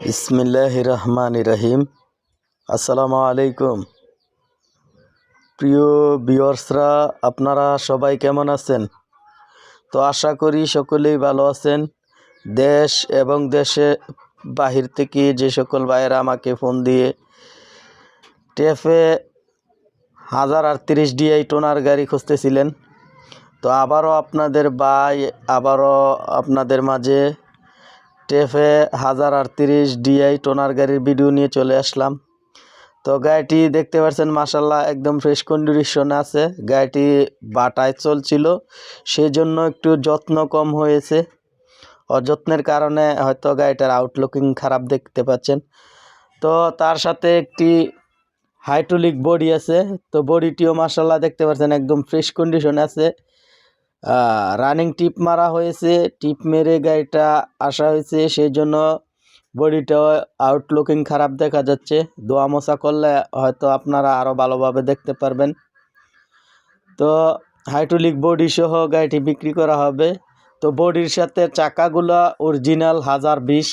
বিসমিল্লাহ রহমান রহিম আসসালামু আলাইকুম প্রিয় বিয়র্সরা আপনারা সবাই কেমন আছেন? তো আশা করি সকলেই ভালো আছেন। দেশ এবং দেশে বাহির থেকে যে সকল ভাইয়েরা আমাকে ফোন দিয়ে টেফে হাজার আটত্রিশ ডিআই টোনার গাড়ি খুঁজতেছিলেন। তো আবারও আপনাদের ভাই, আবারও আপনাদের মাঝে টেফে হাজার আটত্রিশ ডিআই টোনার গাড়ির ভিডিও নিয়ে চলে আসলাম। তো গাড়িটি দেখতে পাচ্ছেন মাসাল্লাহ একদম ফ্রেশ কন্ডিশনে আছে। গাড়িটি বাটায় চলছিল সেই জন্য একটু যত্ন কম হয়েছে। অযত্নের কারণে হয়তো গাড়িটার আউটলুকিং খারাপ দেখতে পাচ্ছেন। তো তার সাথে একটি হাইড্রোলিক বডি আছে, তো বডিটিও মাসাল্লাহ দেখতে পাচ্ছেন একদম ফ্রেশ কন্ডিশনে আছে। রানিং টিপ মারা হয়েছে টিপ মেরে গাড়িটা আসা হয়েছে সেই জন্য বডিটা আউটলুকিং খারাপ দেখা যাচ্ছে। দোয়া মোছা করলে হয়তো আপনারা আরও ভালোভাবে দেখতে পারবেন। তো হাইড্রোলিক বডি সহ গাড়িটি বিক্রি করা হবে। তো বডির সাথে চাকাগুলো অরিজিনাল হাজার বিশ।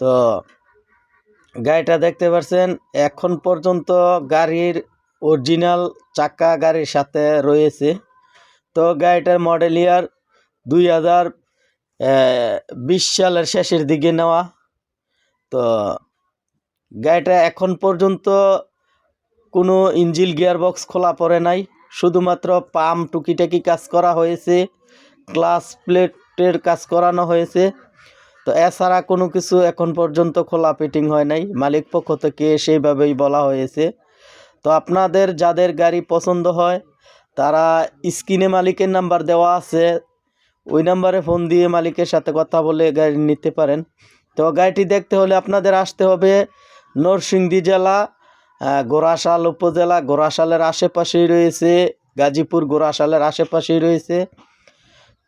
তো গাড়িটা দেখতে পাচ্ছেন এখন পর্যন্ত গাড়ির অরিজিনাল চাকা গাড়ির সাথে রয়েছে। তো গাড়িটার মডেল ইয়ার দুই হাজার বিশ সালের শেষের দিকে নেওয়া। তো গাড়িটা এখন পর্যন্ত কোনো ইঞ্জিল গিয়ারবক্স খোলা পড়ে নাই। শুধুমাত্র পাম্প টুকিটাকি কাজ করা হয়েছে ক্লাস প্লেটের কাজ করানো হয়েছে। তো এছাড়া কোনো কিছু এখন পর্যন্ত খোলা ফিটিং হয় নাই। মালিক পক্ষ থেকে সেইভাবেই বলা হয়েছে। তো আপনাদের, যাদের গাড়ি পছন্দ হয় তারা স্ক্রিনে মালিকের নাম্বার দেওয়া আছে। ওই নাম্বারে ফোন দিয়ে মালিকের সাথে কথা বলে গাড়ি নিতে পারেন। তো গাড়িটি দেখতে হলে আপনাদের আসতে হবে নরসিংদী জেলা গোরাশাল উপজেলা। গোরাশালের আশেপাশেই রয়েছে গাজীপুর গোরাশালের আশেপাশেই রয়েছে।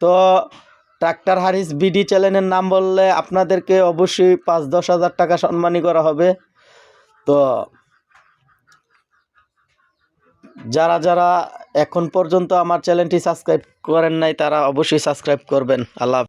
তো ট্রাক্টর হারিস বিডি চ্যানেলের নাম বললে আপনাদেরকে অবশ্যই পাঁচ দশ হাজার টাকা সম্মানী করা হবে। তো যারা যারা এখন পর্যন্ত আমার চ্যানেলটি সাবস্ক্রাইব করেন নাই তারা অবশ্যই সাবস্ক্রাইব করবেন আল্লাহ।